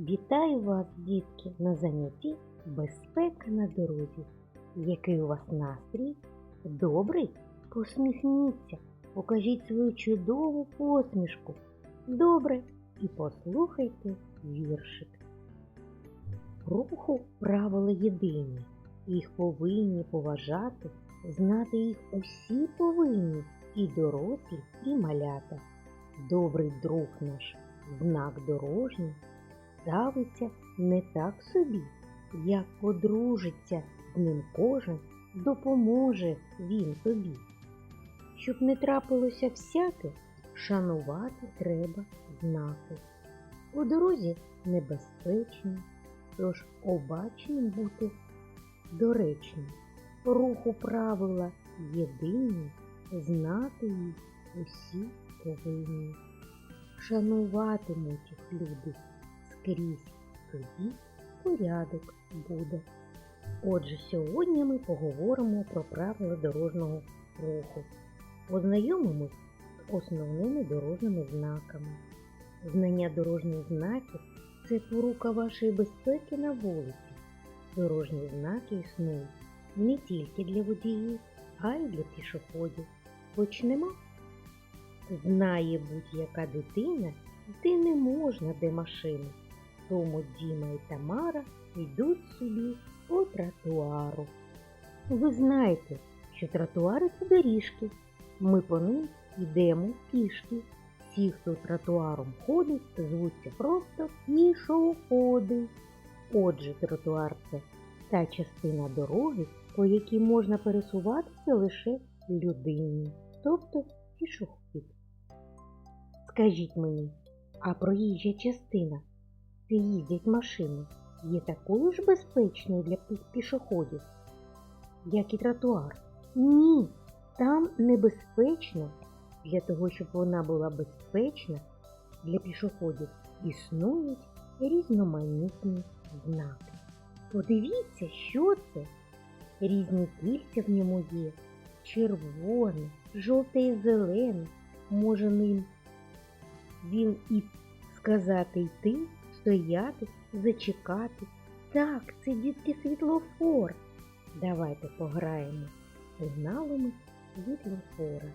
Вітаю вас, дітки, на занятті Безпека на дорозі. Який у вас настрій? Добрий? Посміхніться, покажіть свою чудову посмішку. Добре, і послухайте віршик. Руху правила єдині, їх повинні поважати, знати їх усі повинні, і дорослі, і малята. Добрий друг наш, знак дорожній, ставиться не так собі, як подружиться з ним кожен, допоможе він тобі. Щоб не трапилося всяке, шанувати треба знаки. У дорозі небезпечно, тож обачним бути доречно. Руху правила єдині, знати їх усі повинні. Шануватимуть їх люди скрізь, тоді порядок буде. Отже, сьогодні ми поговоримо про правила дорожнього руху. Познайомимось з основними дорожніми знаками. Знання дорожніх знаків це порука вашої безпеки на вулиці. Дорожні знаки існують не тільки для водіїв, а й для пішоходів. Почнемо. Знає будь-яка дитина, де не можна, де машина. Тому Діма і Тамара йдуть собі по тротуару. Ви знаєте, що тротуари це доріжки. Ми по ним йдемо пішки. Всі, хто тротуаром ходить, звуться просто пішоходи. Отже, тротуар це та частина дороги, по якій можна пересуватися лише людині, тобто пішохід. Скажіть мені, а проїжджа частина, де їздять машини, є такою ж безпечною для пішоходів, як і тротуар? Ні, там небезпечно. Для того, щоб вона була безпечна для пішоходів, існують різноманітні знаки. Подивіться, що це. Різні кільця в ньому є. Червоне, жовте і зелене. Може ним він і сказати йти, стояти, зачекати. Так, це дітки світлофор. Давайте пограємо сигналами світлофора.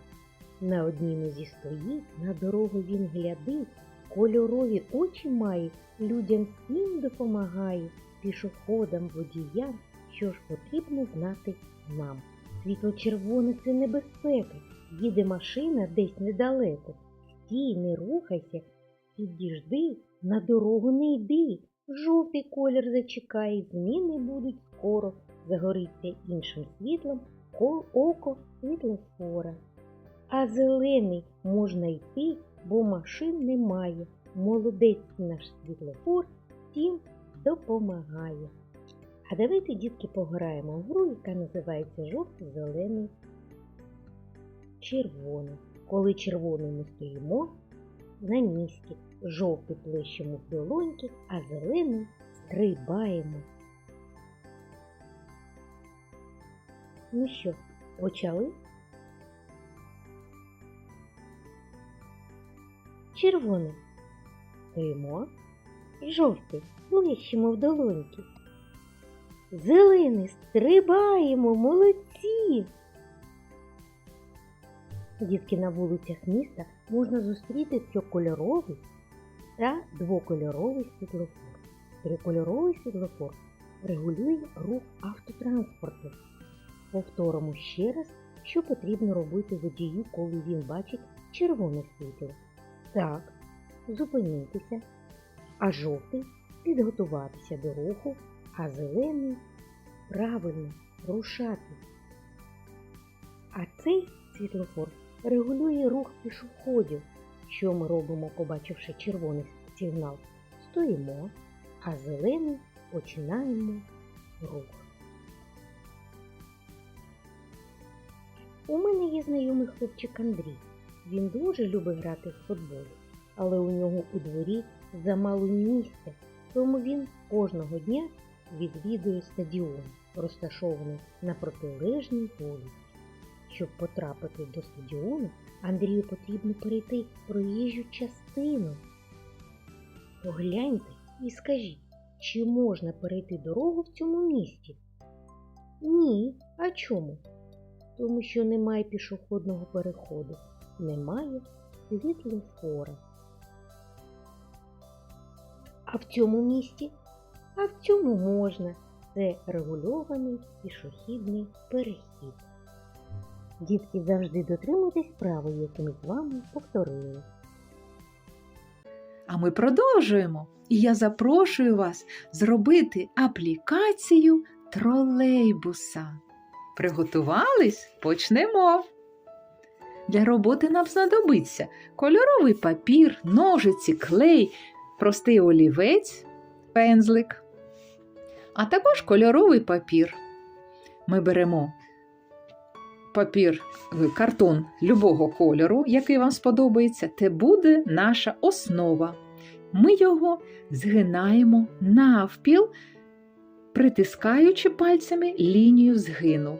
На одній нозі стоїть, на дорогу він глядить, кольорові очі має, людям всім допомагає, пішоходам, водіям, що ж потрібно знати нам. Світло червоне це небезпека. Їде машина десь недалеко. Стій, не рухайся, підіжди, на дорогу не йди. Жовтий колір зачекає, зміни будуть скоро. Загориться іншим світлом око світлофора. А зелений можна йти, бо машин немає. Молодець наш світлофор всім допомагає. А давайте, дітки, пограємо в гру, яка називається жовтий, зелений, червоний. Коли червоний ми стоїмо на місці, жовтий плещемо в долоньки, а зелений стрибаємо. Ну що, почали? Червоний. Стоїмо. Жовтий. Плещемо в долоньки. Зелений. Стрибаємо. Молодці. Дітки на вулицях міста можна зустріти трьохкольоровий та двокольоровий світлофор. Трикольоровий світлофор регулює рух автотранспорту. Повторимо ще раз, що потрібно робити водію, коли він бачить червоне світло. Так, зупинитися, а жовтий підготуватися до руху, а зелений правильно рушати. А цей світлофор регулює рух пішоходів. Що ми робимо, побачивши червоний сигнал? Стоїмо, а зелений починаємо рух. У мене є знайомий хлопчик Андрій. Він дуже любить грати в футбол, але у нього у дворі замало місця, тому він кожного дня відвідує стадіон, розташований на протилежній вулиці. Щоб потрапити до стадіону, Андрію потрібно перейти проїжджу частину. Погляньте, І скажіть, чи можна перейти дорогу в цьому місті? Ні. А чому? Тому що немає пішохідного переходу, немає світлофора. А в цьому місті? А в цьому можна. Це регульований пішохідний перехід. Дітки завжди дотримуйтесь правил, які ми з вами повторили. А ми продовжуємо. І я запрошую вас зробити аплікацію тролейбуса. Приготувались? Почнемо. Для роботи нам знадобиться кольоровий папір, ножиці, клей, простий олівець, пензлик, а також кольоровий папір. Ми беремо папір, е, картон любого кольору, який вам сподобається, це буде наша основа. Ми його згинаємо навпіл, притискаючи пальцями лінію згину.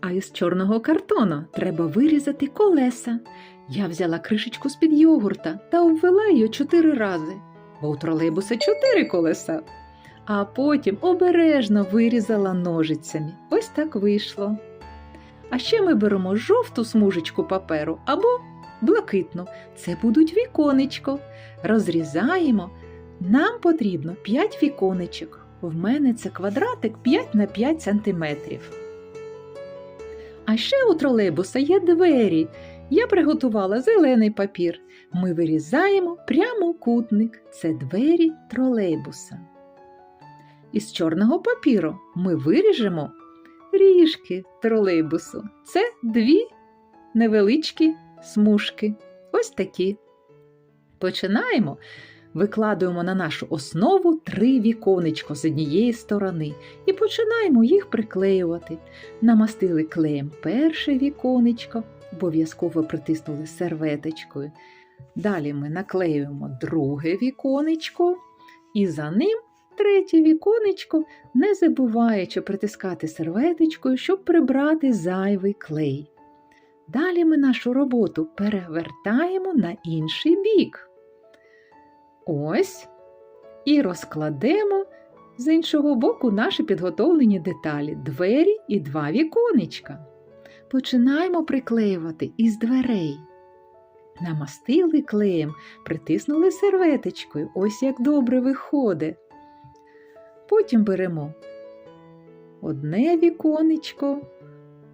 А із чорного картону треба вирізати колеса. Я взяла кришечку з-під йогурта та обвела її чотири рази, бо у тролейбуса чотири колеса. А потім обережно вирізала ножицями. Ось так вийшло. А ще ми беремо жовту смужечку паперу або блакитну. Це будуть віконечко. Розрізаємо. Нам потрібно 5 віконечок. В мене це квадратик 5 на 5 сантиметрів. А ще у тролейбуса є двері. Я приготувала зелений папір. Ми вирізаємо прямокутник. Це двері тролейбуса. Із чорного папіру ми виріжемо ріжки тролейбусу. Це дві невеличкі смужки. Ось такі. Починаємо. Викладуємо на нашу основу три віконечко з однієї сторони і починаємо їх приклеювати. Намастили клеєм перше віконечко, обов'язково притиснули серветочкою. Далі ми наклеюємо друге віконечко і за ним третє віконечко, не забуваючи притискати серветочкою, щоб прибрати зайвий клей. Далі ми нашу роботу перевертаємо на інший бік. Ось. І розкладемо з іншого боку наші підготовлені деталі двері і два віконечка. Починаємо приклеювати із дверей. Намастили клеєм, притиснули серветочкою. Ось як добре виходить. Потім беремо одне віконечко,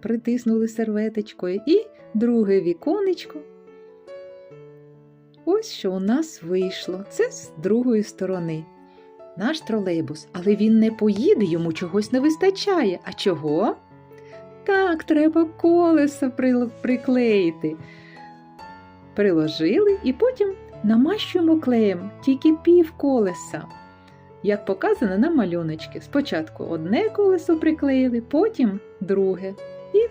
притиснули серветочкою, і друге віконечко. Ось що у нас вийшло. Це з другої сторони. Наш тролейбус, але він не поїде, йому чогось не вистачає. А чого? Так, треба колесо приклеїти. Приложили і потім намащуємо клеєм тільки пів колеса. Як показано на малюночки. Спочатку одне колесо приклеїли, потім друге. І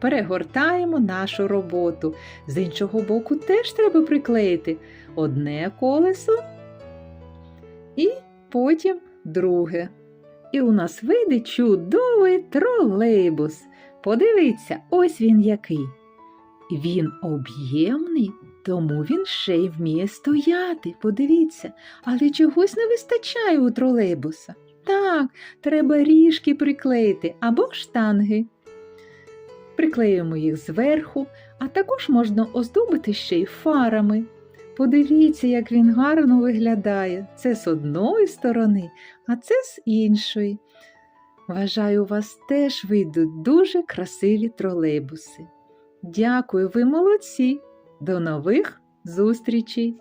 перегортаємо нашу роботу. З іншого боку теж треба приклеїти одне колесо і потім друге. І у нас вийде чудовий тролейбус. Подивіться, ось він який. Він об'ємний, тому він ще й вміє стояти. Подивіться, але чогось не вистачає у тролейбуса. Так, треба ріжки приклеїти або штанги. Приклеюємо їх зверху, а також можна оздобити ще й фарами. Подивіться, як він гарно виглядає. Це з одної сторони, а це з іншої. Вважаю, у вас теж вийдуть дуже красиві тролейбуси. Дякую, ви молодці! До нових зустрічей!